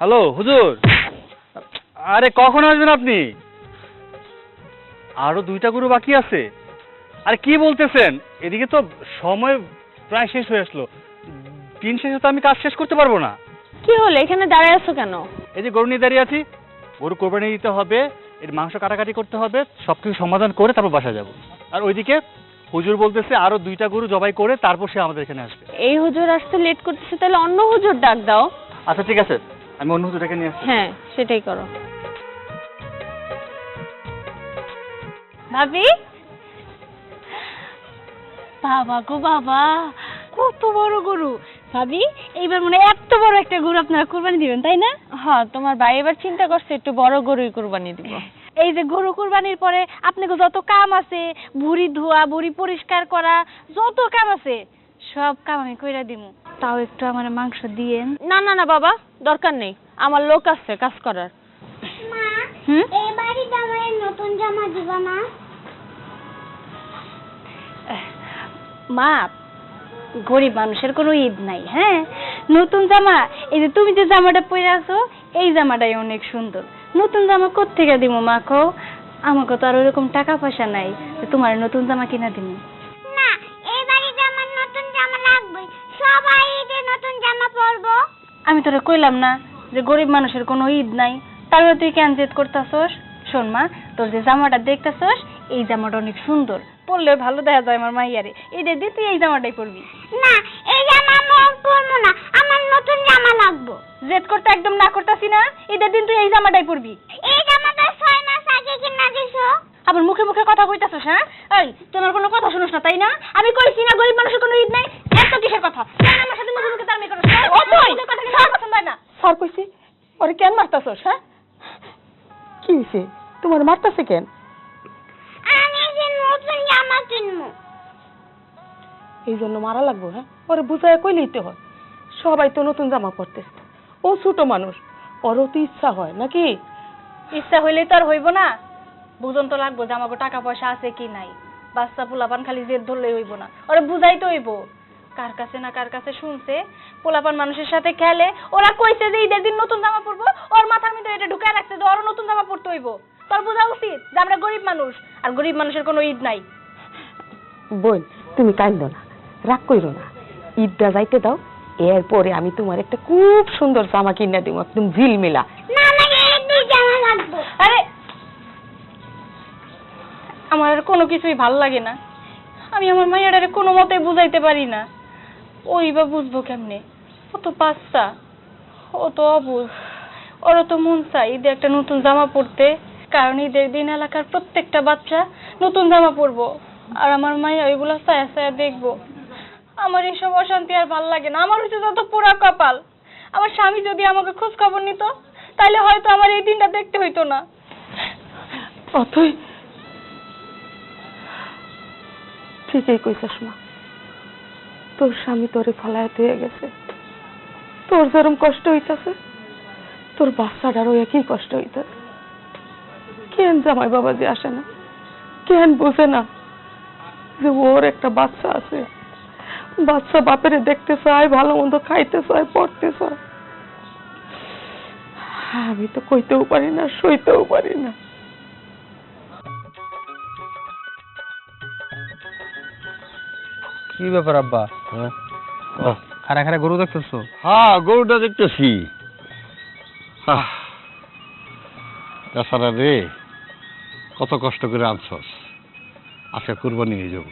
Hello হুজুর। আরে কখন আসবেন আপনি? আরও দুইটা গরু বাকি আছে। আরে কি বলতেছেন? এদিকে তো সময় প্রায় শেষ হয়ে আসলো। দিন শেষে তো আমি কাজ শেষ করতে পারব না। কি হলো? এখানে দাঁড়ায় আছো কেন? এই যে গরু নিয়ে দাঁড়িয়ে আছি গরু কোরবানি দিতে হবে এর মাংস কাটাকাটি করতে হবে সবকিছু সমাধান করে তারপর বাসা যাব। আর ওইদিকে হুজুর বলতেছে আরও দুইটা গরু জবাই করে তারপর সে আমাদের এখানে আসবে। এই হুজুর আসতে লেট করতেছে তাহলে অন্য হুজুর ডাক দাও। আচ্ছা ঠিক আছে। আমি অন্য হুজুরটাকে নিয়ে আসছি। হ্যাঁ সেটাই করো। ভাবি? বাবা গো বাবা কত বড় গরু। ভাবি এইবার মনে হয় এত বড় একটা গরু আপনারা কুরবানি দিবেন তাই না? হ্যাঁ তোমার ভাই এবার চিন্তা করছে একটু বড় গরুই কুরবানি দিব। এই যে গরু কুরবানির পরে আপনাকে যত কাম আছে ভুড়ি ধোয়া ভুড়ি পরিষ্কার করা যত কাম আছে সব কাম আমি কইরা দিমু। তাও একটু আমার মাংস দিয়েন না না না বাবা দরকার নেই। আমার লোক আছে কাজ করার। মা হুম? এই বাড়িতে আমার নতুন জামা দিবা না মা গরিব মানুষের কোনো ঈদ নাই হ্যাঁ? নতুন জামা এই যে তুমি যে জামাটা পরে আছো এই জামাটাই অনেক সুন্দর। নতুন জামা কোত্থেকে দিব মা কও? আমাকে তো আর ওরকম টাকা পয়সা নাই যে তোমার নতুন জামা কিনা দিব সবাই ঈদে নতুন জামা পরবো। আমি তোরা কইলাম না যে গরিব মানুষের কোনো ঈদ নাই। তাহলে তুই কেন জেদ করতাছস? শোন মা তোর যে জামাটা দেখতাছস এই জামাটা অনেক সুন্দর। পরলে ভালো দেখা যায় আমার মাইয়ারে। এইটা দিয়ে তুই এই জামাটাই পরবি। না এই জামা আমি পরবো না আমার নতুন জামা লাগবে। জেদ করতে একদম না করতাছি না? ঈদের দিন তুই এই জামাটাই পরবি। এই জামাটা ছয় মাস আগে কিনা দিছো। আবার মুখে মুখে কথা কইতাছস হ্যাঁ? এই তোমার কোনো কথা শুনোস না তাই না? আমি কইছি না গরিব মানুষের কোনো ঈদ নাই। এত কিসের কথা? আমার সাথে মুখে মুখে তার মেয়ে করছ ও তুই কথা কি পছন্দ না? স্যার কইছি ওরে কেন মারতাছস হ্যাঁ? কি হইছে? তোমার মারতাছে কেন? আমি যে নতুন জামা কিনবো এই জন্য মারা লাগবো হ্যাঁ? ওরে বুঝায় কই তো হয়। সবাই তো নতুন জামা পরতেছে। ও ছোট মানুষ ওরও তো ইচ্ছা হয় নাকি? ইচ্ছা হইলেই তো আর হইব না। বুঝন তো লাগবো যে আমাকে টাকা পয়সা আছে কি নাই। বাচ্চা পোলাপান খালি জেদ ধরলেই হইব না। ওরা বুঝাই তো হইব। কার কাছে না কার কাছে শুনছে, পোলাপান মানুষের সাথে খেলে, ওরা কইছে যে ঈদের দিন নতুন জামা পরবো, ওর মাথার মধ্যে এটা ঢুকায় রাখছে যে ওরও নতুন জামা পরতে হইব। তোর বোঝা উচিত যে আমরা গরিব মানুষ, আর গরিব মানুষের কোনো ঈদ নাই। বোন, তুমি কাইন্দ না, রাগ কইরো না। ঈদটা যাইতে দাও, এরপরে আমি তোমার একটা খুব সুন্দর জামা কিনে দিব, একদম ঝিলমিলা। কোনো কিছুই ভালো লাগে না। আমি আমার মাইয়াটারে কোনো মতে বুঝাইতে পারি না। ওই বা বুঝব কেমনে? ও তো বাচ্চা। ও তো অবুঝ। ওরও তো মন চাই ঈদে একটা নতুন জামা পরতে। কারণ ঈদের দিন এলাকার প্রত্যেকটা বাচ্চা নতুন জামা পরবো। আর আমার মাইয়া ওইগুলো ছায়া ছায়া দেখব। আমার এইসব অশান্তি আর ভালো লাগে না। আমার হচ্ছে যত পুরা কপাল। আমার স্বামী যদি আমাকে খোঁজ খবর নিত তাহলে হয়তো আমার এই দিনটা দেখতে হইতো না। অথই ঠিকই কইছস মা। তোর স্বামী তোরে ফালায় দিয়ে গেছে। তোর যেরম কষ্ট হইতাছে, তোর বাচ্চাটারও একই কষ্ট হইতাছে। কেন জামাই বাবা যে আসে না? কেন বোঝে না যে ওর একটা বাচ্চা আছে? বাচ্চা বাপেরে দেখতে চায়, ভালো মন্দ খাইতে চায়, পড়তে চায়। আমি তো কইতেও পারি না, সইতেও পারি না। কি ব্যাপার আব্বা? খারা খারা গরু দেখতেছো? হ্যাঁ গরুটা দেখতেছি। তাছাড়া রে কত কষ্ট করে আনছস। আজকে কুরবানি হয়ে যাব।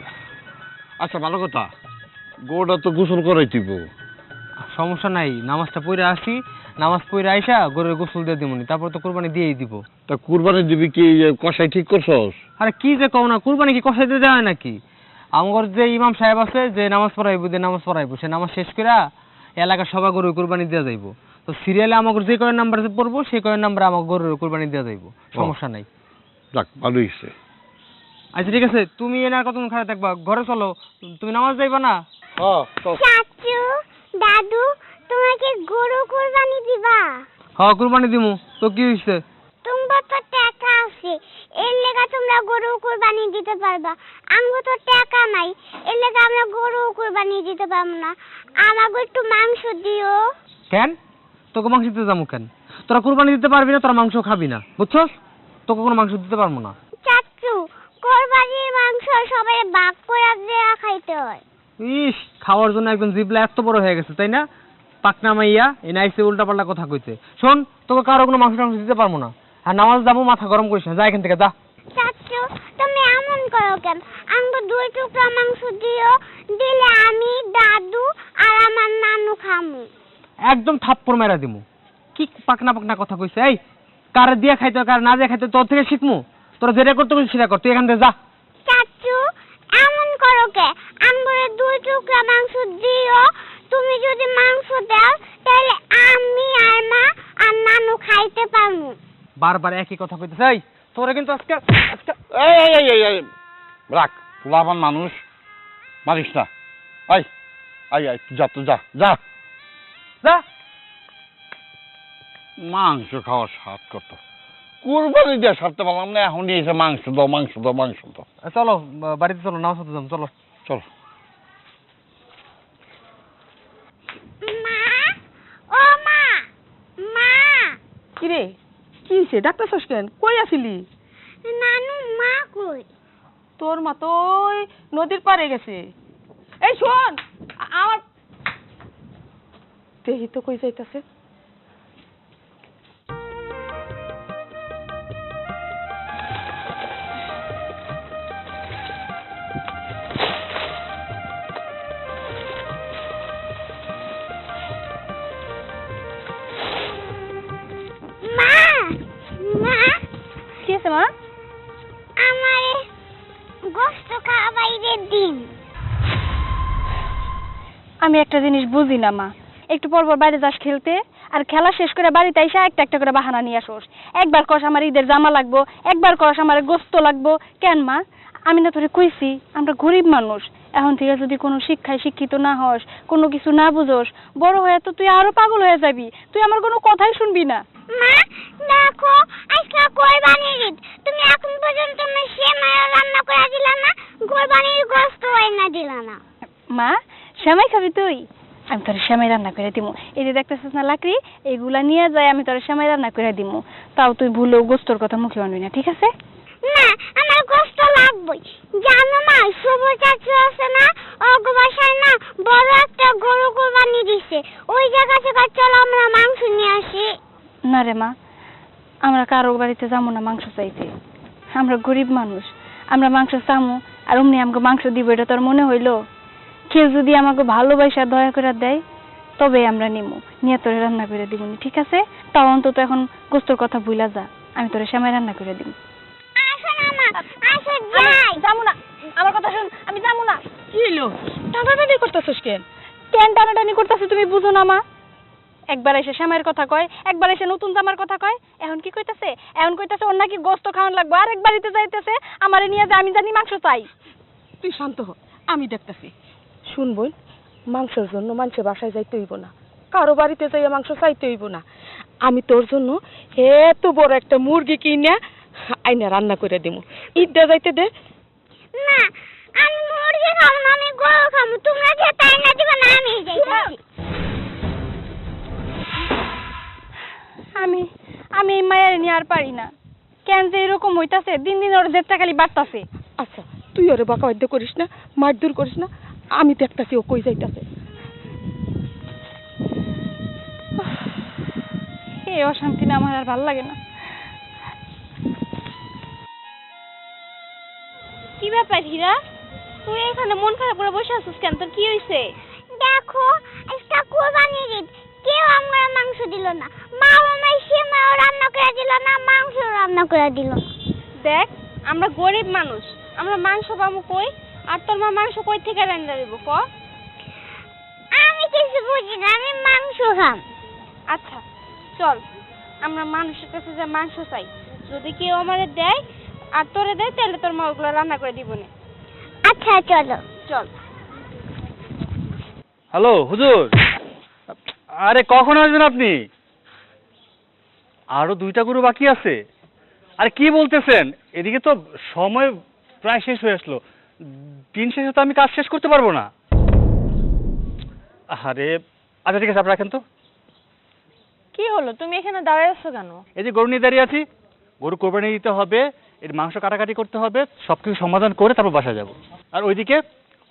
আচ্ছা ভালো কথা। গরুটা তো গোসল করাই দিব। সমস্যা নাই নামাজটা পড়ে আসি নামাজ পড়ে আইসা গরুর গোসল দিয়ে দিবনি তারপর তো কুরবানি দিয়েই দিব। তা কুরবানি দিবি কি কষাই ঠিক করছস? আরে কি যে কও না কুরবানি কি কষাইতে দেওয়া হয় নাকি? আমার যে ইমাম সাহেব আছে যে নামাজ পড়াইবো যে নামাজ পড়াইবো সে নামাজ শেষ করে এলাকার সবাই গরু কুরবানি দেওয়া যাইব। তো সিরিয়ালে আমাকে যে কয়ের নাম্বার পড়ব সেই কয়ের নাম্বার আমাকে গরুর কুরবানি দেওয়া যাইব। সমস্যা নাই। যাক ভালো হয়েছে আচ্ছা ঠিক আছে তুমি এনার কত খারাপ থাকবা। ঘরে চলো তুমি নামাজ যাইবা না? হ্যাঁ চাচু দাদু তোমাকে গরু কুরবানি দিবা। হ্যাঁ কুরবানি দিমু। তো কি হইছে? তোমরা তো টাকা আছে। এর লেগা তোমরা গরু কুরবানি দিতে পারবা। আমগো তো টাকা নাই। এর লেগা আমরা গরু কুরবানি দিতে পারব না। আমাকে একটু মাংস দিও। কেন? তোকে মাংস দিতে যাব কেন? তোরা কুরবানি দিতে পারবি না তোরা মাংস খাবি না। বুঝছস? তোকে কোনো মাংস দিতে পারব না। চাচ্চু কোরবানির মাংস সবাই ভাগ করে দেয়া খাইতে হয়। ইস খাওয়ার জন্য একদম জিবলা এত বড় হয়ে গেছে তাই না? পাকনা মাইয়া এ নাইসে উল্টা পাল্টা কথা কইতে শোন তোকে কারও কোনো মাংস টাংস দিতে পারব না। আর নামাজ যাব মাথা গরম করিস না যা এখান থেকে যা। চাচ্চু তুমি এমন করো কেন? আমাকে দুই টুকরা মাংস দিও দিলে আমি দাদু আর আমার নানু খামু। একদম থাপ্পড় মেরা দিমু। কি পাকনা পাকনা কথা কইছে এই? কারে দিয়ে খাইতে কার না দিয়ে খাইতে তোর থেকে শিখমু? তোরা যেটা করতে বলছিস সেটা কর তুই এখান থেকে যা। চাচ্চু এমন করো কে? আমাকে দুই টুকরা মাংস দিও তুমি যদি মাংস দাও তাহলে আমি আর মা আর নানু খাইতে পারব বারবার একই কথা কইতেছে। এই তোরা কিন্তু আজকে আজকে এই এই এই এই রাখ লাভান মানুষ মারিস না। আই আই আই তুই যা তুই যা যা। যা। মাংস খাওয়ার স্বাদ কত? কুরবানি দিয়ে সারতে পারলাম না এখন এসে মাংস দাও মাংস দাও মাংস দাও। চলো বাড়িতে চলো নামাজ পড়তে যাব চলো। চলো। মা ও মা মা। কিরে কি হইছে ডাক্তার কেন কই আসিলি? নানু মা কই? তোর মা তো ওই নদীর পারে গেছে। এই শোন আমার দেহি তো কই যাইতাছে? দিন। আমি একটা জিনিস বুঝি না, মা। একটু পর পর বাইরে যাস খেলতে, আর খেলা শেষ করে বাড়িতে এসে একটা একটা করে বাহানা নিয়ে আসোস। একবার কস আমার ঈদের জামা লাগবো, একবার কস আমার গোস্ত লাগবো। কেন, মা? আমি না তোরে কইছি, আমরা গরিব মানুষ। এখন থেকে যদি কোনো শিক্ষায় শিক্ষিত না হস, কোনো কিছু না বুঝোস, বড় হয়ে তো তুই আরও পাগল হয়ে যাবি। তুই আমার কোনো কথাই শুনবি না। মা দেখো আজকে কোরবানির ঈদ। তুমি এখন পর্যন্ত আমার সেমাই রান্না করে দিলা না কোরবানির গোস্ত না দিলা না। মা সেমাই খাবি তুই? আমি তোর সেমাই রান্না করে দিমু। এই যে দেখতেছিস না লাকড়ি? এইগুলা নিয়ে যাই আমি তোর সেমাই রান্না করে দিমু। তাও তুই ভুলেও গোস্তর কথা মুখে আনবি না ঠিক আছে? না আমার গোস্ত লাগবেই। জানো মা শুভ চাচু আছে না অগো বাসায় না বড় একটা গরু কোরবানি দিছে। ওই জায়গা থেকে চলো আমরা মাংস নিয়ে আসি। না রে মা আমরা কারও বাড়িতে যাব না মাংস চাইতে। আমরা গরিব মানুষ আমরা মাংস চামু আর অমনি আমাকে মাংস দিব এটা তোর মনে হইল? কেউ যদি আমাকে ভালোবাসা দয়া করে দেয় তবে আমরা নিমু। নিয়ে তোরে রান্না করে দিব ঠিক আছে? তাও অন্তত এখন গোস্তর কথা ভুলা যা আমি তোরে সেমাই রান্না করে দিব না আমার কথা শুন আমি যাব না। কি হইল? টানাটানি করতেছিস কেন? কেন টানাটানি করতেছে তুমি বুঝো না মা? একবার এসে শ্যামের কথা কয় একবার এসে নতুন জামার কথা কয়। এখন কি কইতাছে? এখন কইতাছে ওর নাকি গোস্ত খাওয়ান লাগবে আর এক বাড়িতে যাইতেছে আমারে নিয়ে যে আমি জানি মাংস চাই। তুই শান্ত হ আমি দেখতাছি। শুন বোন মাংসের জন্য মানুষের বাসায় যাইতে হইব না। কারও বাড়িতে যাইয়া মাংস চাইতে হইব না। আমি তোর জন্য এত বড় একটা মুরগি কিনে আইনা রান্না করে দিমু। ঈদটা যাইতে দে। না আমি মুরগি খাব না আমি গরু খাব। তোমরা যে তাই না দিবা না আর পারি না। কেন যে এরকম হইতাছে? দিন দিন ওর জেদটা খালি বাড়তাছে। আচ্ছা তুই ওরে বাঁকা বাধ্য করিস না মারধর করিস না আমি দেখতাছি ও কই যাইতাছে। এই অশান্তি না আমার আর ভালো লাগে না। কি ব্যাপার হীরা? তুই এখানে মন খারাপ করে বসে আছিস কেন? তোর কি হয়েছে দেখো আজকে কোরবানির ঈদ কেউ আমার মাংস দিল না। মা আমার সেমাও রান্না করে দিল না মাংস রান্না করে দিল দেখ আমরা গরিব মানুষ। আমরা মাংস পাবো কই? আর তোর মা মাংস কই থেকে রান্না দেব ক? আমি কিছু বুঝি না আমি মাংস খাম। আচ্ছা চল। আমরা মানুষের কাছে যে মাংস চাই যদি কেউ আমাদের দেয় আর তোরে দেয় তাহলে তোর মা ওগুলো রান্না করে দিব না। আচ্ছা চলো। চল। হ্যালো হুজুর। আরে কখন আসবেন আপনি? আরও দুইটা গরু বাকি আছে। আরে কি বলতেছেন? এদিকে তো সময় প্রায় শেষ হয়ে আসলো। দিন শেষে তো আমি কাজ শেষ করতে পারব না। আরে আচ্ছা ঠিক আছে আপনি রাখেন তো। কি হলো? তুমি এখানে দাঁড়ায় আছো কেন? এই যে গরু নিয়ে দাঁড়িয়ে আছি গরু কোরবানি দিতে হবে এর মাংস কাটাকাটি করতে হবে সব কিছু সমাধান করে তারপর বাসা যাব। আর ওইদিকে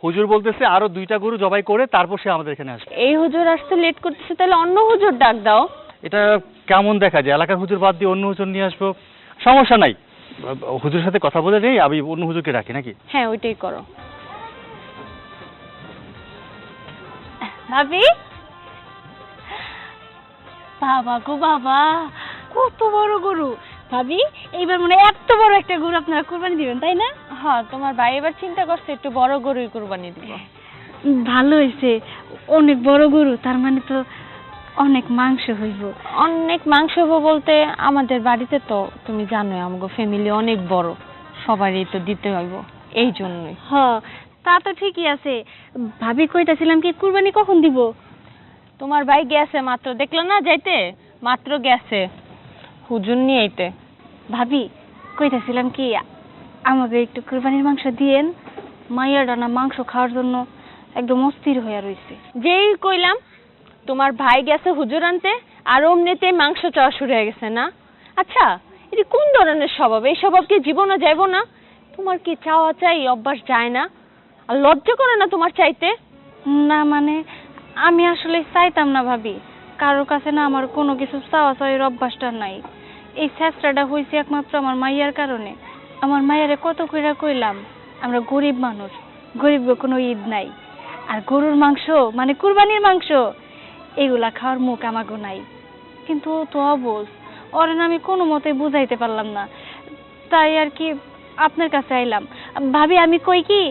হুজুর বলতেছে আরও দুইটা গরু জবাই করে তারপর সে আমাদের এখানে আসবে। এই হুজুর আসতে লেট করতেছে তাহলে অন্য হুজুর ডাক দাও। এটা কেমন দেখা যায়? এলাকার হুজুর বাদ দিয়ে অন্য হুজুর নিয়ে আসব। সমস্যা নাই। হুজুরের সাথে কথা বলে নেই আমি অন্য হুজুরকে রাখি নাকি? হ্যাঁ ওইটাই করো। ভাবি? বাবা গো বাবা কত বড় গরু। ভাবি এইবার মনে হয় এত বড় একটা গরু আপনারা কোরবানি দিবেন তাই না? হ্যাঁ তোমার ভাই এবার চিন্তা করছে একটু বড় গরুই কুরবানি দিব। ভালো হয়েছে অনেক বড় গরু তার মানে তো অনেক মাংস হইব। অনেক মাংস হব বলতে আমাদের বাড়িতে তো তুমি জানোই আমাগো ফ্যামিলি অনেক বড় সবারই তো দিতে হইব এই জন্যই। হ তা তো ঠিকই আছে। ভাবি কইতাছিলাম কি কুরবানি কখন দিব? তোমার ভাই গেছে মাত্র দেখল না যাইতে? মাত্র গেছে। হুজুর নিয়ে আইতে। ভাবি কইতাছিলাম কি আমাকে একটু কুরবানির মাংস দিয়েন মাইয়া ডানা মাংস খাওয়ার জন্য একদম অস্থির হয়ে রইছে। যেই কইলাম তোমার ভাই গেছে হুজুর আনতে আর অমনিতেই মাংস চাওয়া শুরু হয়ে গেছে না? আচ্ছা এটি কোন ধরনের স্বভাব? এই স্বভাব কি জীবনে যাইব না? তোমার কি চাওয়া চাই অভ্যাস যায় না? আর লজ্জা করে না তোমার চাইতে? না মানে আমি আসলে চাইতাম না ভাবি। কারোর কাছে না আমার কোনো কিছু চাওয়া চাওয়ার অভ্যাসটা নাই। এই চেষ্টাটা হয়েছে একমাত্র আমার মাইয়ার কারণে। আমার মাইয়ারে কত কইরা কইলাম, আমরা গরিব মানুষ গরিব কোনো ঈদ নাই। আর গরুর মাংস মানে কুরবানির মাংস, এগুলা খাওয়ার মুখ আমাগো নাই। কিন্তু তো অবুঝ, ওরে আমি কোনো মতে বুঝাইতে পারলাম না। তাই আর কি আপনার কাছে আইলাম। ভাবি, আমি কই কি,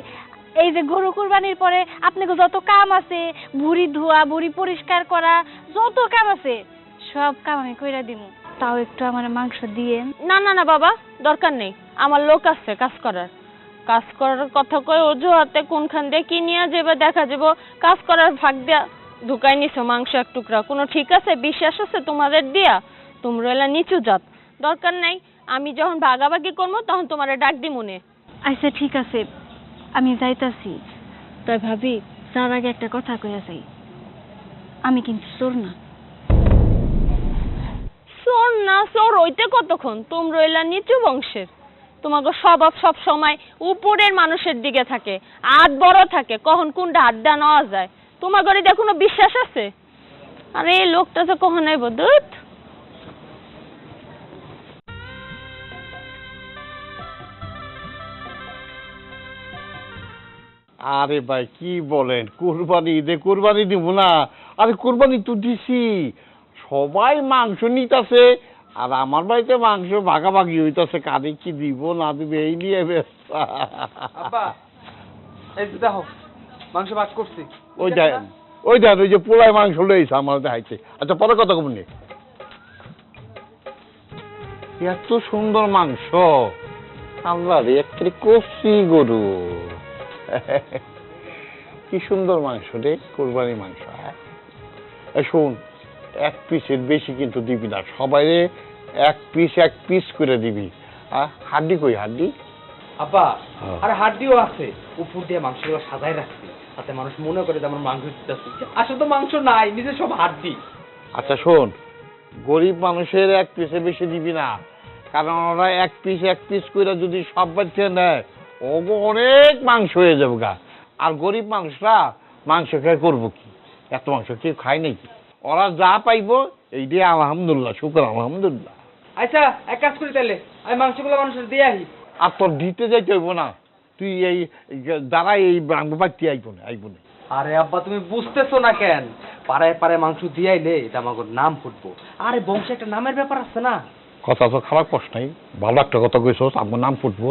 এই যে গরু কুরবানির পরে আপনাকে যত কাম আছে, ভুড়ি ধোয়া, ভুড়ি পরিষ্কার করা, যত কাম আছে, সব কাম আমি কইরা দিমু। তাও একটু আমার মাংস দিয়েন না না না বাবা দরকার নেই। আমার লোক আছে কাজ করার। কাজ করার কথা কই অজুহাতে কোনখান দিয়ে কি নিয়ে যাবে দেখা যাব। কাজ করার ভাগ দিয়া ঢুকাই নিছো মাংস এক টুকরা। কোনো ঠিক আছে? বিশ্বাস আছে তোমাদের দিয়া? তোমরা এলা নিচু জাত। দরকার নাই আমি যখন ভাগাভাগি করব তখন তোমার ডাক দি মনে আচ্ছা ঠিক আছে। আমি যাইতাছি। তাই ভাবি তার আগে একটা কথা কইয়া যাই। আমি কিন্তু চোর না। চোর না চোর হইতে কতক্ষণ? তোমরা এলা নিচু বংশের। তোমাকে স্বভাব সব সময় উপরের মানুষের দিকে থাকে হাত বড় থাকে, কখন কোনটা দেওয়া নেওয়া যায়। তোমার ঘরে দিয়ে কোনো বিশ্বাস আছে? আরে, এই লোকটা তো কখন আইব দুধ আরে ভাই, কি বলেন? কুরবানি ঈদে কুরবানি দিব না। আরে কুরবানি তো দিছি। সবাই মাংস নিতেছে আর আমার বাড়িতে মাংস ভাগাভাগি হইতাছে কারে কি দিব না দিব এই নিয়ে ব্যস্ত। এই যে দেখো মাংস ভাগ করছি। ওই দেন ওই দেন ওই যে পোলায় মাংস লইছে আমার দেখাইছে। আচ্ছা পরে কথা কমনি এত সুন্দর মাংস। আল্লাহ রে একটি কষি গরু। কি সুন্দর মাংস রে কোরবানি মাংস হ্যাঁ? শোন এক পিসের বেশি কিন্তু দিবি না। সবাই এক পিস এক পিস করে দিবি। হাড্ডি কই হাড্ডি? আব্বা হ্যাঁ। আরে হাড্ডিও আছে। উপর দিয়ে মাংসগুলো সাজায় রাখছি। তাতে মানুষ মনে করে যে আমার মাংস দিতেছি আসলে তো মাংস নাই নিজে সব হাড্ডি। আচ্ছা শোন। গরিব মানুষের এক পিসে বেশি দিবি না। কারণ ওরা এক পিস এক পিস করে যদি সব বাচ্চা নেয় ওগো অনেক মাংস হয়ে যাবে গা। আর গরিব মানুষরা মাংস খেয়ে করব কি? এত মাংস কেউ খায় নাকি? ওরা যা পাইবো এই দিয়ে আলহামদুলিল্লাহ শুক্র আলহামদুলিল্লাহ। আচ্ছা এক কাজ করি তাহলে আমি মাংসগুলো মানুষের দিয়ে আহি। আর তোর দিতে যাইতে হইব না। তুই এই দ্বারা এই বাড়তি আইব না আইব না। আরে আব্বা তুমি বুঝতেছো না কেন? পাড়ায় পাড়ায় মাংস দিয়ে আইলে এটা আমার নাম ফুটবো। আরে বংশে একটা নামের ব্যাপার আছে না। কথা তো খারাপ কষ্ট নাই ভালো একটা কথা কইছ আমার নাম ফুটবো।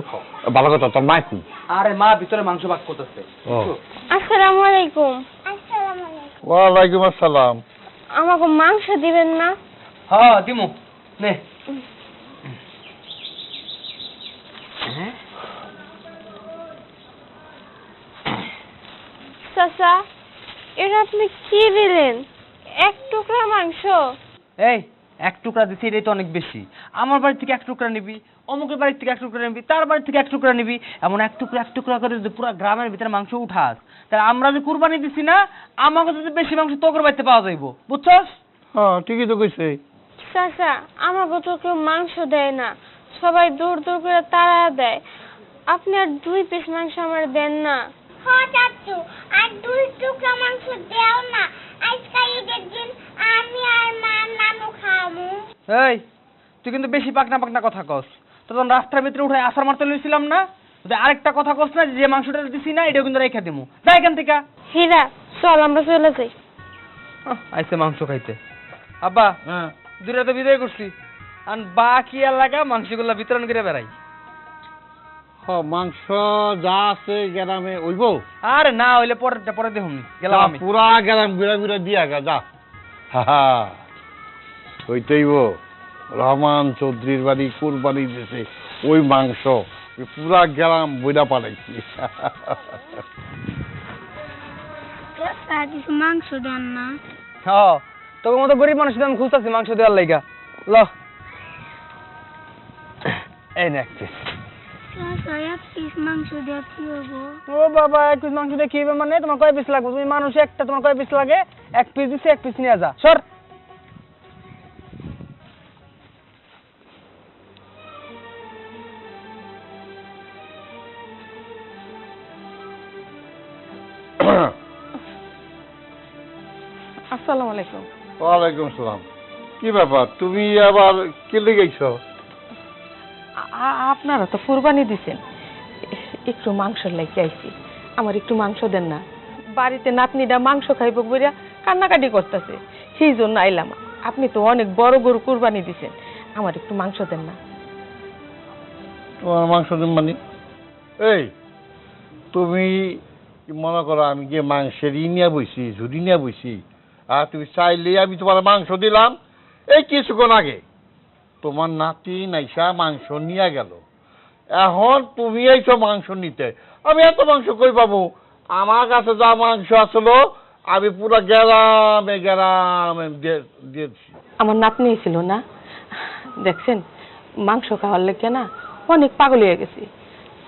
ভালো কথা তোর মাই কই আরে মা ভিতরে মাংস ভাগ করতেছে। আসসালামু আলাইকুম। আসসালামু আলাইকুম। ওয়ালাইকুম আসসালাম। আমাকে মাংস দিবেন না? হ্যাঁ দিমু। নে। চাচা এটা আপনি কি দিলেন? এক টুকরা মাংস। এই এক টুকরা দিছি এটাই তো অনেক বেশি। আমার বাড়ি থেকে এক টুকরা নিবি অমুকের বাড়ি থেকে এক টুকরা নিবি তার বাড়ি থেকে এক টুকরা নিবি এমন এক টুকরা এক টুকরা করে যদি পুরো গ্রামের ভিতরে মাংস উঠাস তাহলে আমরা যে কুরবানি দিছি না আমাকে যদি বেশি মাংস তোর বাড়িতে পাওয়া যাইব। বুঝছস? হ্যাঁ ঠিকই তো কইছে। চাচা আমাকে তো কেউ মাংস দেয় না। সবাই দূর দূর করে তাড়া দেয়। আপনি আর দুই পিস মাংস আমার দেন না। হ চাচু আর দুই টুকরা মাংস দেও না। আজকে ঈদের দিন আমি আর মা নানু খামু। এই তুই কিন্তু বেশি পাকনা পাকনা কথা কস। তো তখন রাস্তার ভিতরে উঠে আসার মারতে লইছিলাম না যদি আরেকটা কথা কস না যে মাংসটা দিছি না এটা কিন্তু রেখে দিমু। যাই এখান থেকে। হীরা চল আমরা চলে যাই। আহ, আইছে মাংস খাইতে। আব্বা হ্যাঁ। দূরে তো বিদায় করছি। আর বাকি এলাকা মাংসগুলা বিতরণ করে বেড়াই। হ মাংস যা আছে গ্রামে ওইব। আরে না হইলে পরে পরে দেখুন গেলাম আমি। পুরা গ্রাম ঘুরা ঘুরা দিয়া গা যা। হা ওইটাইব রহমান চৌধুরীর বাড়ি কুরবানি দিয়েছে ওই মাংস। পুরা গ্রাম বইরা পাঠাইছি কিছু মাংস দেন না। হ্যাঁ তোকে মতো গরিব মানুষ আমি খুঁজতেছি মাংস দেওয়ার লাইগা। ল। এই নে পিস মাংস কি হব ও বাবা এক পিস মাংস দিয়ে কি হবে মানে? তোমার কয় পিস লাগবে? তুমি মানুষ একটা তোমার কয় পিস লাগে? এক পিস দিছি এক পিস নিয়ে যা। সর। আসসালামু আলাইকুম। ওয়ালাইকুম সালাম। কি ব্যাপার? তুমি আবার কেলে গেছো আ- আ- আপনারা তো কুরবানি দিছেন। একটু মাংস লাগে আইছি। আমার একটু মাংস দেন না। বাড়িতে নাতনিটা মাংস খাইব বইরা কান্নাকাটি করতেছে। সেই জন্য আইলাম। আপনি তো অনেক বড় গরু কুরবানি দিছেন। আমার একটু মাংস দেন না। তোমার মাংস দেন মানে? এই, তুমি মনে করো আমি যে মাংসের ই নিয়ে বইছি ঝুড়ি নিয়ে বইছি। আর তুমি চাইলে আমি তোমার মাংস দিলাম। এই কিছুক্ষণ আগে। তোমার নাতি নাইসা মাংস নিয়ে গেল। এখন তুমি এইসব মাংস নিতে, আমি এত মাংস কই পাবো? আমার কাছে যা মাংস আসলো, আমি পুরো গ্রামে গ্রামে দিয়ে- দিয়েছি আমার নাতনি ছিল না। দেখছেন, মাংস খাওয়ার লেগে না অনেক পাগল হয়ে গেছি,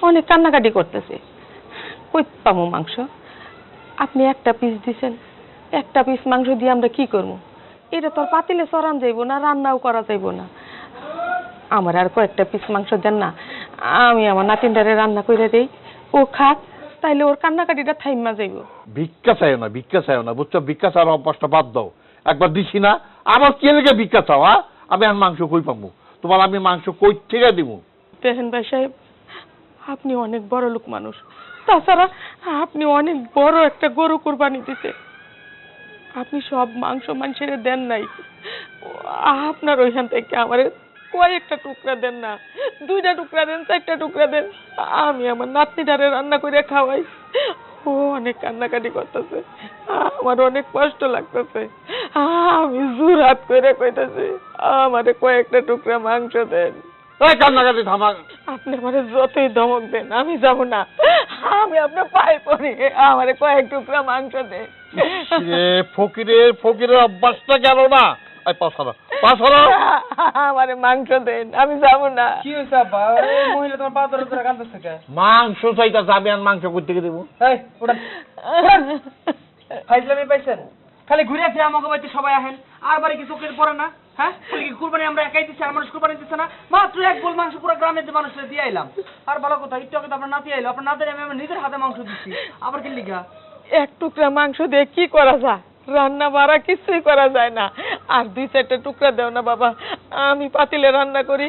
অনেক কান্নাকাটি করতেছে। কই পাবো মাংস? আপনি একটা পিস দিছেন, একটা পিস মাংস দিয়ে আমরা কি করব? এটা তো আর পাতিলে চড়ান যাইব না, রান্নাও করা যাইব না। আমার আর কয়েকটা পিস মাংস দেন না। আমি আমার নাতিনটারে রান্না করে দেই ও খাক তাইলে ওর কান্নাকাটিটা থাইমা যাইব। ভিক্ষা চাইও না ভিক্ষা চাইও না বুঝছ? ভিক্ষা চাওয়ার অভ্যাসটা বাদ দাও। একবার দিছি না আবার কে লেগে ভিক্ষা চাও হ্যাঁ? আমি আর মাংস কই পাবো তোমার আমি মাংস কই থেকে দিব দেখেন ভাই সাহেব আপনি অনেক বড় লোক মানুষ। তাছাড়া আপনি অনেক বড় একটা গরু কোরবানি দিতে। আপনি সব মাংস মানুষের দেন নাই। আপনার ওইখান থেকে আমার কয়েকটা টুকরা দেন না দুইটা টুকরা দেন চারটা টুকরা দেন আমি আমার নাতনিটারে রান্না করে খাওয়াই। ও অনেক কান্নাকাটি করতেছে আমার অনেক কষ্ট লাগতেছে। আমি জোর হাত করে কইতেছি আমারে কয়েকটা টুকরা মাংস দেন। এই কান্নাকাটি থামা আপনি আমারে যতই ধমক দেন আমি যাব না। আমি আপনার পায়ে পড়ি আমারে কয়েক টুকরা মাংস দেন। ফকিরের ফকিরের অভ্যাসটা গেল না। এই পাছাড়া পাছাড়া আমারে মাংস দেন আমি যাব না। কি আব্বা? এই মহিলা তোমার পা ধরে ধরে কাঁদতেছে কে মাংস চাইতা আমি আর মাংস করতে দেবো। এই ওটা ফাইজলামি পাইছেন? খালি ঘুরে ফিরে আমাকে বাড়িতে সবাই আহেন। আর বাড়ি কি চোখের পড়ে না? হ্যাঁ? কি কুরবানি আমরা একাই দিচ্ছি আর মানুষ কুরবানি দিচ্ছে না? মাত্র এক বল মাংস পুরো গ্রামের যে মানুষের দিয়ে আইলাম। আর ভালো কথা একটু আগে তো আপনার নাতি আইলো। আপনার নাতির আমি আমার নিজের হাতে মাংস দিচ্ছি। আবার কি লিখা? এক টুকরা মাংস দিয়ে কি করা যায়? রান্না বাড়া কিছুই করা যায় না। আর দুই চারটা টুকরা দেও না বাবা আমি পাতিলে রান্না করি।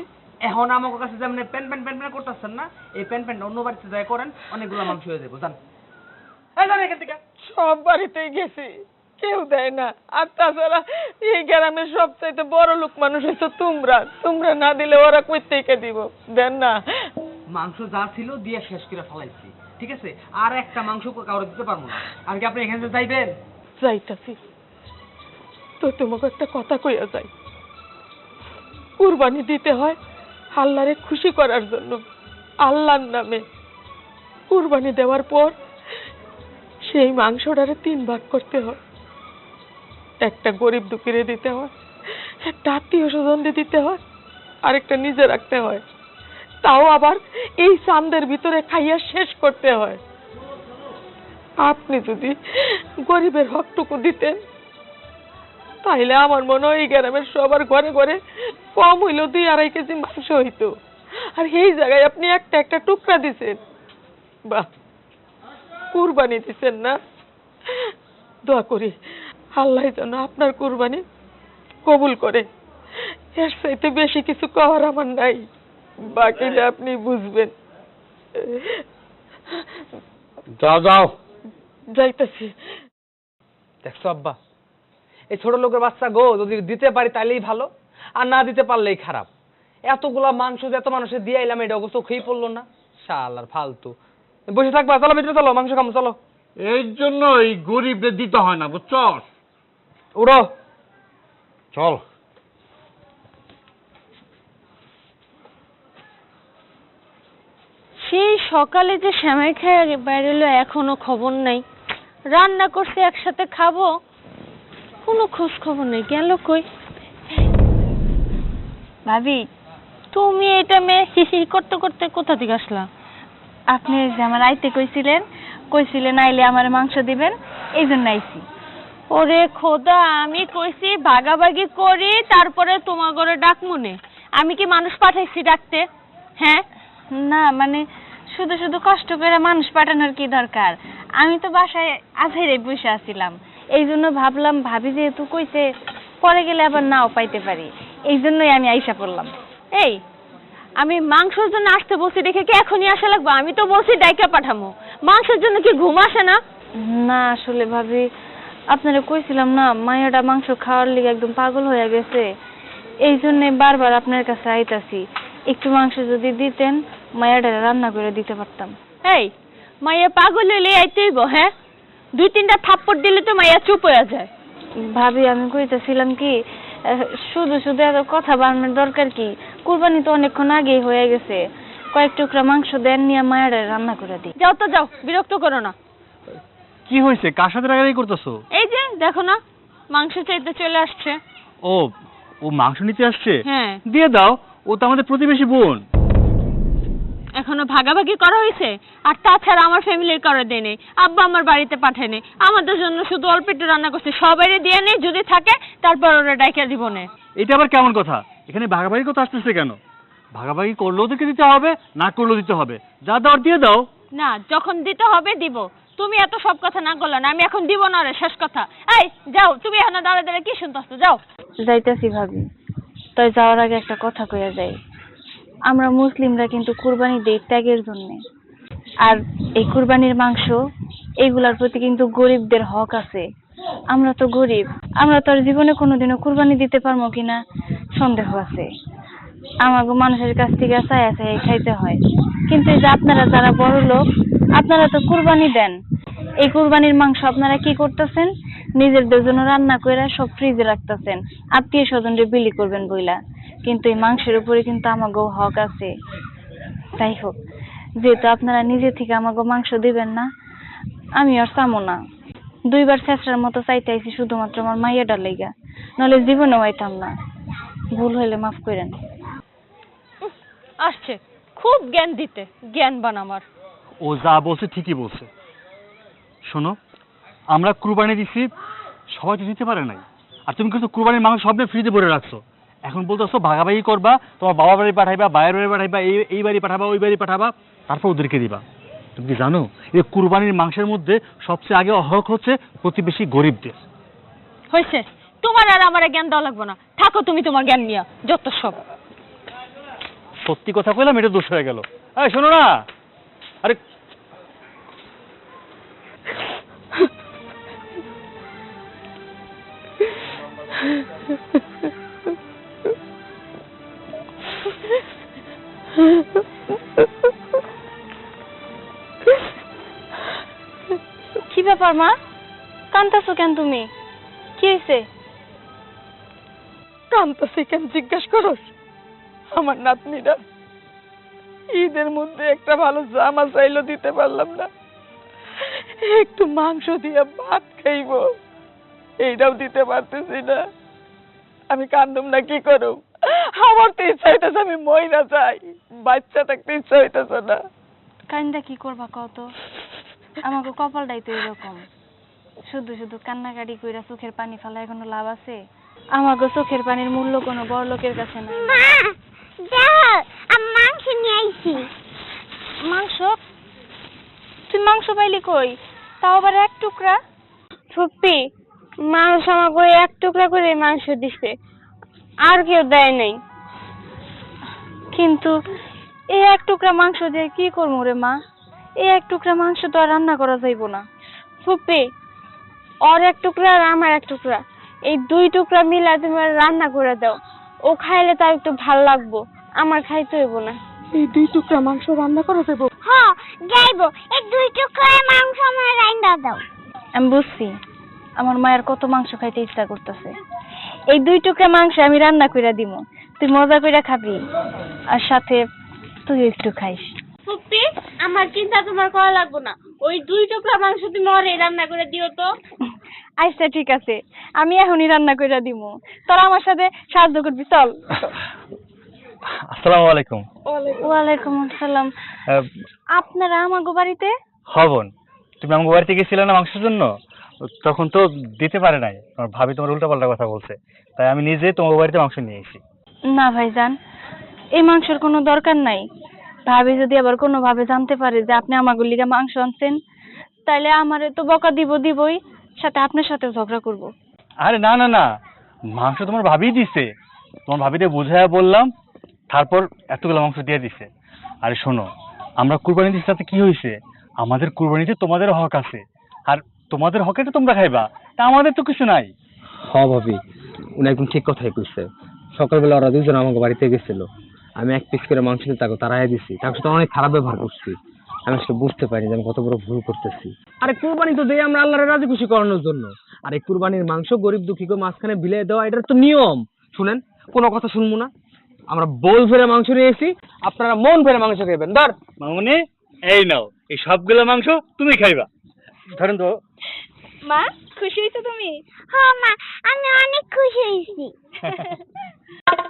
এখন আমার কাছে যেমন প্যান প্যান প্যান প্যান করতেছেন না এই প্যান প্যান অন্য বাড়িতে যাই করেন অনেকগুলো মাংস হয়ে যাব জান সব বাড়িতেই গেছি কেউ দেয় না। আর তাছাড়া এই গ্রামের সবচাইতে বড় লোক মানুষ হচ্ছে তোমরা। তোমরা না দিলে ওরা কই থেকে দিব? দেন না। মাংস যা ছিল দিয়ে শেষ করে ফেলাইছি ঠিক আছে? আর একটা মাংস কাউরে দিতে পারব না। আর কি আপনি এখানে যাইবেন? যাইতাছি। তো তোমাকে একটা কথা কইয়া যাই। কুরবানি দিতে হয় আল্লাহরে খুশি করার জন্য, আল্লাহর নামে। কুরবানি দেওয়ার পর সেই মাংসটারে তিন ভাগ করতে হয়। একটা গরিব দুঃখীরে দিতে হয়, একটা আত্মীয় স্বজনকে দিতে হয়, আরেকটা নিজে রাখতে হয়। তাও আবার এই চান্দের ভিতরে খাইয়া শেষ করতে হয়। আপনি যদি গরিবের হকটুকু দিতেন, তাইলে আমার মনে হয় এই গ্রামের সবার ঘরে ঘরে কম হইল দুই আড়াই কেজি মাংস হইতো। আর এই জায়গায় আপনি একটা একটা টুকরা দিছেন। বাহ, কুরবানি দিছেন না? দোয়া করি আল্লাহ যেন আপনার কুরবানি কবুল করে। এর চাইতে বেশি কিছু করার আমার নাই। বাকিটা আপনি বুঝবেন। যাও যাও। যাইতেছি। দেখছ আব্বা এই ছোট লোকের বাচ্চা গো যদি দিতে পারি তাইলেই ভালো আর না দিতে পারলেই খারাপ। এতগুলা মাংস যে এত মানুষের দিয়ে এলাম এটা ওকে চোখেই পড়ল না। শালার ফালতু। বসে থাকবা চলো ভিতরে চলো মাংস খামো চলো। এই জন্য এই গরিবদের দিতে হয় না বুঝছ উড়ো। চল। সেই সকালে যে শ্যামাই খেয়ে বেরোলো এখনও খবর নাই। রান্না করছে একসাথে খাব। কোনো খোঁজ খবর নেই গেল কই? ভাবি তুমি এটা মেয়ে হিহি করতে করতে কোথা থেকে আসলা? আপনি যে আমার আইতে কইছিলেন কইছিলেন আইলে আমার মাংস দিবেন এই জন্য আইছি। ওরে খোদা আমি কইছি ভাগাভাগি করি তারপরে তোমার ঘরে ডাক মনে আমি কি মানুষ পাঠাইছি ডাকতে? হ্যাঁ? না মানে শুধু শুধু কষ্ট করে মানুষ পাঠানোর কি দরকার? আমি তো বাসায় আজেরে বসে আছিলাম। এই জন্য ভাবলাম ভাবি যেহেতু কইছে পরে গেলে আবার নাও পাইতে পারি। এই জন্যই আমি আইসা পড়লাম। এই আমি মাংসের জন্য আসতে বলছি দেখে কি এখনই আসা লাগবে? আমি তো বলছি ডাইকা পাঠামো। মাংসের জন্য কি ঘুম আসে না? না আসলে ভাবি আপনারা কইছিলাম না মায়াটা মাংস খাওয়ার লিগে একদম পাগল হয়ে গেছে। এই জন্য বারবার আপনার কাছে আইতাছি। একটু মাংস যদি দিতেন মায়াটা রান্না করে দিতে পারতাম। এই মাইয়া পাগল হইলে আইতেইব হ্যাঁ? দুই তিনটা থাপ্পড় দিলে তো মাইয়া চুপ হয়ে যায়। ভাবি আমি কইতেছিলাম কি শুধু শুধু এত কথা বানানোর দরকার কি? কুরবানি তো অনেকক্ষণ আগেই হয়ে গেছে। কয়েক টুকরা মাংস দেন নিয়ে মায়াটা রান্না করে দিই। যাও তো যাও বিরক্ত করো না। কি হয়েছে কার সাথে রাগারাগি করতেছো? এই যে দেখো না মাংস চাইতে চলে আসছে। ও ও মাংস নিতে আসছে? হ্যাঁ। দিয়ে দাও ও তো আমাদের প্রতিবেশী বোন। এখনও ভাগাভাগি করা হয়েছে? আর তাছাড়া আমার ফ্যামিলির কারও দেয় নেই আব্বা আমার বাড়িতে পাঠায় নেই। আমাদের জন্য শুধু অল্প একটু রান্না করছে সবাই দিয়ে নেই যদি থাকে তারপর ওরা ডাইকা দিবনে এটা আবার কেমন কথা? এখানে ভাগাভাগি কথা আসতেছে কেন? ভাগাভাগি করলেও তোকে দিতে হবে না করলেও দিতে হবে। যা দেওয়ার দিয়ে দাও। না যখন দিতে হবে দিব। তুমি এত সব কথা না করলে না আমি এখন দিব না রে শেষ কথা। এই যাও তুমি এখন দাঁড়া দাঁড়া কি শুনতেছো যাও। যাইতাছি ভাবি। তাই যাওয়ার আগে একটা কথা কইয়া যাই। আমরা মুসলিমরা কিন্তু কুরবানি দেই ত্যাগের জন্য। আর এই কুরবানির মাংস এইগুলার প্রতি কিন্তু গরিবদের হক আছে। আমরা তো গরিব, আমরা তো আর জীবনে কোনোদিনও কুরবানি দিতে পারব কিনা সন্দেহ আছে। আমাকে মানুষের কাছ থেকে চায়া চাই খাইতে হয়। কিন্তু এই যে আপনারা যারা বড় লোক, আপনারা তো কুরবানি দেন। এই কুরবানির মাংস আপনারা কি করতেছেন? নিজেদের জন্য রান্না করে সব ফ্রিজে রাখতেছেন। আত্মীয় স্বজনরে বিলি করবেন বইলা। কিন্তু এই মাংসের উপরে কিন্তু আমাগো হক আছে। যাই হোক যেহেতু আপনারা নিজে থেকে আমাকে মাংস দিবেন না আমি আর চামো না। দুইবার শেষরার মতো চাইতে আইছি শুধুমাত্র আমার মাইয়াটার লেগা নাহলে জীবনেও আইতাম না। ভুল হইলে মাফ করেন। আসছে খুব জ্ঞান দিতে জ্ঞান বান আমার। ও যা বলছে ঠিকই বলছে। শোনো আমরা কুরবানি দিছি সবাই তো দিতে পারে নাই। আর তুমি কিন্তু কুরবানির মাংস সব ফ্রিজে ভরে রাখছো। এখন বলতেছো ভাগাভাগি করবা তোমার বাবা বাড়ি পাঠাইবা বাইরের বাড়ি পাঠাইবা এই এই বাড়ি পাঠাবা ওই বাড়ি পাঠাবা তারপর ওদেরকে দিবা। তুমি কি জানো? এই কুরবানির মাংসের মধ্যে সবচেয়ে আগে হক হচ্ছে প্রতিবেশী গরিবদের। হয়েছে। তোমার আর আমার জ্ঞান দেওয়া লাগবে না। থাকো তুমি তোমার জ্ঞান নিয়া যত সব। সত্যি কথা কইলাম এটা দোষ হয়ে গেল। এই শোনো না। আরে কি ব্যাপার, মা? কান্তাছো কেন তুমি? কি হয়েছে? কান্তাসি কেন, জিজ্ঞেস করস আমার নাতনিরা ঈদের মধ্যে একটা ভালো জামা চাইলো দিতে পারলাম না। একটু মাংস দিয়ে ভাত খাইবো। এইটাও দিতে পারতেছি না। আমি কান্দুম না, কি করব আমার তো ইচ্ছা হইতেছে আমি মহিলা চাই বাচ্চা থাকতে ইচ্ছা হইতেছে না। কাইন্দা কি করবা কত আমাকে কপালটাই তো এরকম। শুধু শুধু কান্নাকাটি কইরা চোখের পানি ফেলায় কোনো লাভ আছে? আমাকে চোখের পানির মূল্য কোনো বড় লোকের কাছে দেখো আমি মাংস নিয়ে আইছি। মাংস? তুই মাংস পাইলি কই? তাও আবার এক টুকরা? সত্যি মানুষ আমাকে এক টুকরা করে মাংস দিছে। আর কেউ দেয় নাই। কিন্তু এই এক টুকরা মাংস দিয়ে কি করব রে মা? এই এক টুকরা মাংস তো আর রান্না করা যাইব না। ফুপি ওর এক টুকরা আর আমার এক টুকরা। এই দুই টুকরা মিলা তুমি আর রান্না করে দাও। ও খাইলে তার একটু ভালো লাগবো। আমার খাইতে হইব না। এই দুই টুকরা মাংস রান্না করা যাব হ যাইবো। এই দুই টুকরা মাংস আমার রাইন্দা দাও। আমি বুঝছি। আমার মায়ের কত মাংস খাইতে ইচ্ছা করতেছে। এই দুই টুকরা মাংস আমি রান্না কইরা দিব। তুই মজা কইরা খাবি। আর সাথে তুই একটু খাইস। ফুপি আমার চিন্তা তোমার করা লাগবো না। ওই দুই টুকরা মাংস তুমি ওরে রান্না করে দিও তো। আচ্ছা ঠিক আছে। আমি এখনই রান্না কইরা দিব। তোরা আমার সাথে সাহায্য করবি চল। আসসালামু আলাইকুম। ওয়ালাইকুম আসসালাম। আপনারা আমাগো বাড়িতে? হবন। তুমি আমার বাড়িতে গেছিলে না মাংসের জন্য? তখন তো দিতে পারে নাই। আমার ভাবি তোমার উল্টাপাল্টা কথা বলছে। তাই আমি নিজে তোমার বাড়িতে মাংস নিয়ে এসেছি। না ভাইজান এই মাংসের কোনো দরকার নাই। ভাবি যদি আবার কোনো ভাবে জানতে পারে যে আপনি আমাগো লিগা মাংস আনছেন তাইলে আমারে তো বকা দিব দিবই সাথে আপনার সাথেও ঝগড়া করব। আরে না না না। মাংস তোমার ভাবিই দিছে। তোমার ভাবিতে বুঝাইয়া বললাম তারপর এতগুলো মাংস দিয়ে দিছে। আরে শোনো আমরা কুরবানি দিচ্ছি তাতে কি হয়েছে আমাদের কুরবানিতে তোমাদের হক আছে। আর তোমাদের হকে তো তোমরা খাইবা তা আমাদের তো কিছু নাই। হ ভাবি উনি একদম ঠিক কথাই কইছে। সকালবেলা ওরা দুজন আমাকে বাড়িতে গেছিল। আমি এক পিস করে মাংস তাকে তারাই দিছি। তার সাথে অনেক খারাপ ব্যবহার করছি। আমি আসলে বুঝতে পারিনি যে আমি কত বড় ভুল করতেছি। আরে কুরবানি তো দেই আমরা আল্লাহর রাজি খুশি করানোর জন্য। আর এই কুরবানির মাংস গরিব দুঃখীকে মাঝখানে বিলে দেওয়া এটা তো নিয়ম। শুনেন কোনো কথা শুনব না। আমরা বল ফেরে মাংস নিয়েছি আপনারা মন ফেরে মাংস খাইবেন। ধর। মামুনি এই নাও এই সবগুলো মাংস তুমি খাইবা। ধরেন তো। মা খুশি হইছো তুমি? হ্যাঁ মা আমি অনেক খুশি হয়েছি।